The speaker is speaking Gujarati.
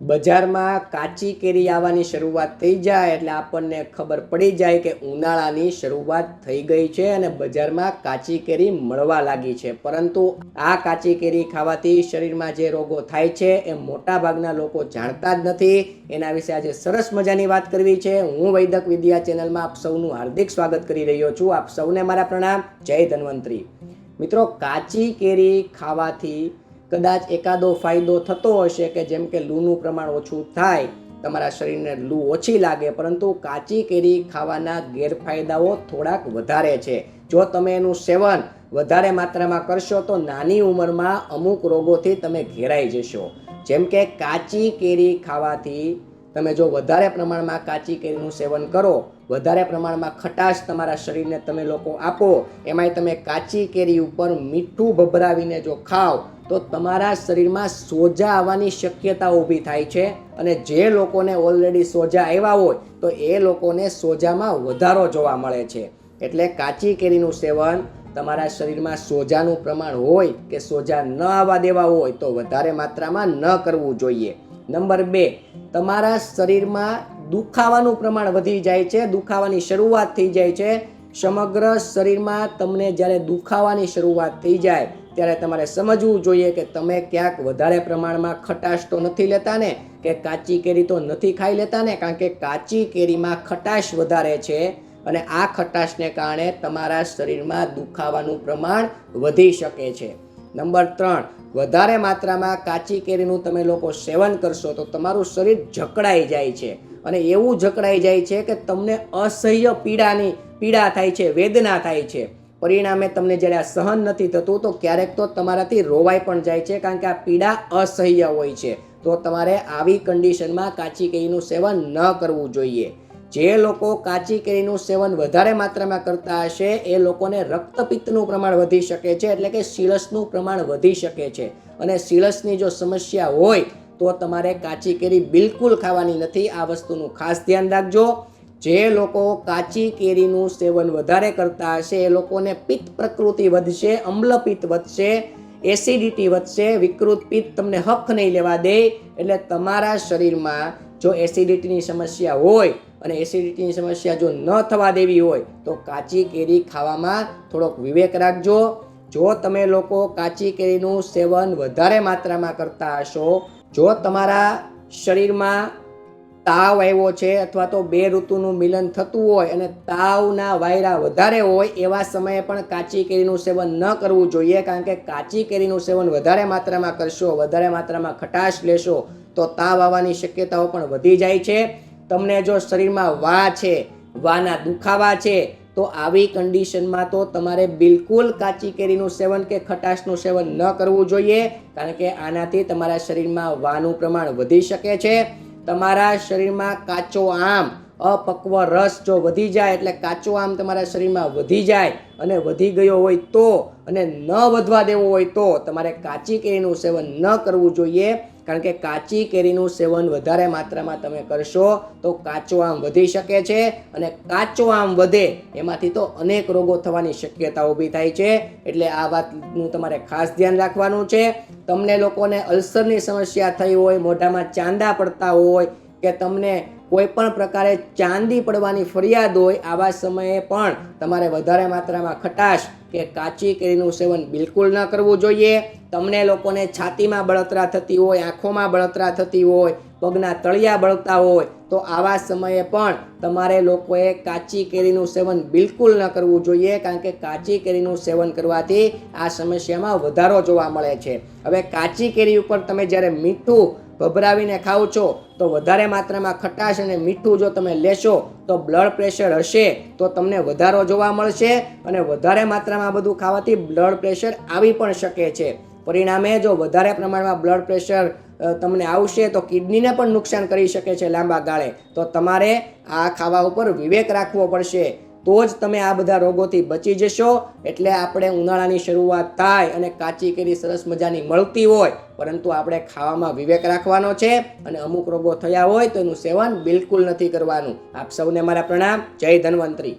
બજારમાં કાચી કેરી આવવાની શરૂઆત થઈ જાય એટલે આપણને ખબર પડી જાય કે ઉનાળાની શરૂઆત થઈ ગઈ છે અને બજારમાં કાચી કેરી મળવા લાગી છે. પરંતુ આ કાચી કેરી ખાવાથી શરીરમાં જે રોગો થાય છે એ મોટાભાગના લોકો જાણતા જ નથી. એના વિશે આજે સરસ મજાની વાત કરવી છે. હું વૈદક વિદ્યા ચેનલમાં આપ સૌનું હાર્દિક સ્વાગત કરી રહ્યો છું. આપ સૌને મારા પ્રણામ. જય ધન્વંતરી. મિત્રો, કાચી કેરી ખાવાથી કદાચ એકાદો ફાયદો થતો હશે કે જેમ કે લૂનું પ્રમાણ ઓછું થાય, તમારા શરીરને લૂ ઓછી લાગે, પરંતુ કાચી કેરી ખાવાના ગેરફાયદાઓ થોડાક વધારે છે. જો તમે એનું સેવન વધારે માત્રામાં કરશો, તો નાની ઉંમરમાં અમુક રોગોથી તમે ઘેરાઈ જશો. જેમ કે કાચી કેરી ખાવાથી તમે જો વધારે પ્રમાણમાં કાચી કેરીનું સેવન કરો, વધારે પ્રમાણમાં ખટાશ તમારા શરીરને તમે લોકો આપો, એમાંય તમે કાચી કેરી ઉપર મીઠું ભભરાવીને જો ખાઓ, તો તમારા શરીરમાં સોજા આવવાની શક્યતા ઊભી થાય છે. અને જે લોકોને ઓલરેડી સોજા આવ્યા હોય, તો એ લોકોને સોજામાં વધારો જોવા મળે છે. એટલે કાચી કેરીનું સેવન તમારા શરીરમાં સોજાનું પ્રમાણ હોય કે સોજા ન આવવા દેવા હોય, તો વધારે માત્રામાં ન કરવું જોઈએ. નંબર બે, તમારા શરીરમાં દુખાવાનું પ્રમાણ વધી જાય છે, દુખાવાની શરૂઆત થઈ જાય છે. સમગ્ર શરીરમાં તમને જ્યારે દુખાવાની શરૂઆત થઈ જાય, ત્યારે તમારે સમજવું જોઈએ કે તમે ક્યાંક વધારે પ્રમાણમાં ખટાશ તો નથી લેતા ને, કે કાચી કેરી તો નથી ખાઈ લેતા ને, કારણ કે કાચી કેરીમાં ખટાશ વધારે છે અને આ ખટાશને કારણે તમારા શરીરમાં દુખાવાનું પ્રમાણ વધી શકે છે. નંબર ત્રણ વધારે માત્રામાં કાચી કેરીનું તમે લોકો સેવન કરશો તો તમારું શરીર જકડાઈ જાય છે. અને એવું જકડાઈ જાય છે કે તમને અસહ્ય પીડાની, પીડા થાય છે, વેદના થાય છે. પરિણામે તમને જ્યારે આ સહન નથી થતું તો ક્યારેક તો તમારાથી રોવાઈ પણ જાય છે કારણ કે આ પીડા અસહ્ય હોય છે. તો તમારે આવી કન્ડિશનમાં કાચી કેરીનું સેવન ન કરવું જોઈએ. જે લોકો કાચી કેરીનું સેવન વધારે માત્રામાં કરતા હશે, એ લોકોને રક્તપિત્તનું પ્રમાણ વધી શકે છે, એટલે કે સિલસનું પ્રમાણ વધી શકે છે. અને સિલસની જો સમસ્યા હોય, તો તમારે કાચી કેરી બિલકુલ ખાવાની નથી. આ વસ્તુનું ખાસ ધ્યાન રાખજો. જે લોકો કાચી કેરીનું સેવન વધારે કરતા હશે, એ લોકોને પિત્ત પ્રકૃતિ વધશે, અમ્લપિત્ત વધશે, એસિડિટી વધશે, વિકૃત પિત્ત તમને હક નહીં લેવા દે. એટલે તમારા શરીરમાં જો એસિડિટીની સમસ્યા હોય અને એસિડિટીની સમસ્યા જો ન થવા દેવી હોય, તો કાચી કેરી ખાવામાં થોડોક વિવેક રાખજો. જો તમે લોકો કાચી કેરીનું સેવન વધારે માત્રામાં કરતા હશો, જો તમારા શરીરમાં તાવ આવ્યો છે અથવા તો બે ઋતુનું મિલન થતું હોય અને તાવના વાયરા વધારે હોય, એવા સમયે પણ કાચી કેરીનું સેવન ન કરવું જોઈએ. કારણ કે કાચી કેરીનું સેવન વધારે માત્રામાં કરશો, વધારે માત્રામાં ખટાશ લેશો, તો તાવ આવવાની શક્યતાઓ પણ વધી જાય છે. તમને જો શરીરમાં વા છે, વાના દુખાવા છે, તો આવી કન્ડિશનમાં તો તમારે બિલકુલ કાચી કેરીનું સેવન કે ખટાશનું સેવન ન કરવું જોઈએ, કારણ કે આનાથી તમારા શરીરમાં વાનું પ્રમાણ વધી શકે છે. તમારા શરીરમાં કાચો આમ, અપક્વ રસ જો વધી જાય, એટલે કાચો આમ તમારા શરીરમાં વધી જાય અને વધી ગયો હોય તો અને ન વધવા દેવો હોય તો તમારે કાચી કેરીનું સેવન ન કરવું જોઈએ. કારણ કે કાચી કેરીનું સેવન વધારે માત્રામાં તમે કરશો તો કાચો આમ વધી શકે છે અને કાચો આમ વધે એમાંથી તો અનેક રોગો થવાની શક્યતા ઊભી થાય છે. એટલે આ વાતનું તમારે ખાસ ધ્યાન રાખવાનું છે. તમને લોકોને અલ્સરની સમસ્યા થઈ હોય, મોઢામાં ચાંદા પડતા હોય કે તમને કોઈ પણ પ્રકારે ચાંદી પડવાની ફરિયાદ હોય, આવા સમયે પણ તમારે વધારે માત્રામાં ખટાશ કે કાચી કેરીનું સેવન બિલકુલ ન કરવું જોઈએ. તમને લોકોને છાતીમાં બળતરા થતી હોય, આંખોમાં બળતરા થતી હોય, પગના તળિયા બળતા હોય, તો આવા સમયે પણ તમારે લોકોએ કાચી કેરીનું સેવન બિલકુલ ન કરવું જોઈએ, કારણ કે કાચી કેરીનું સેવન કરવાથી આ સમસ્યામાં વધારો જોવા મળે છે. હવે કાચી કેરી ઉપર તમે જ્યારે મીઠું ભભરાવીને ખાઓ છો, તો વધારે માત્રામાં ખટાશ અને મીઠું જો તમે લેશો, તો બ્લડ પ્રેશર હશે, તો તમને વધારો જોવા મળશે અને વધારે માત્રામાં બધું ખાવાથી બ્લડ પ્રેશર આવી પણ શકે છે. પરિણામે જો વધારે પ્રમાણમાં બ્લડ પ્રેશર તમને આવશે, તો કિડનીને પણ નુકસાન કરી શકે છે લાંબા ગાળે. તો તમારે આ ખાવા ઉપર વિવેક રાખવો પડશે. તો જ તમે આ બધા રોગોથી બચી જશો. એટલે આપણે ઉનાળાની શરૂઆત થાય અને કાચી કેરી સરસ મજાની મળતી હોય, પરંતુ આપણે ખાવામાં વિવેક રાખવાનો છે અને અમુક રોગો થયા હોય તો એનું સેવન બિલકુલ નથી કરવાનું. આપ સૌને મારા પ્રણામ. જય ધન્વંતરી.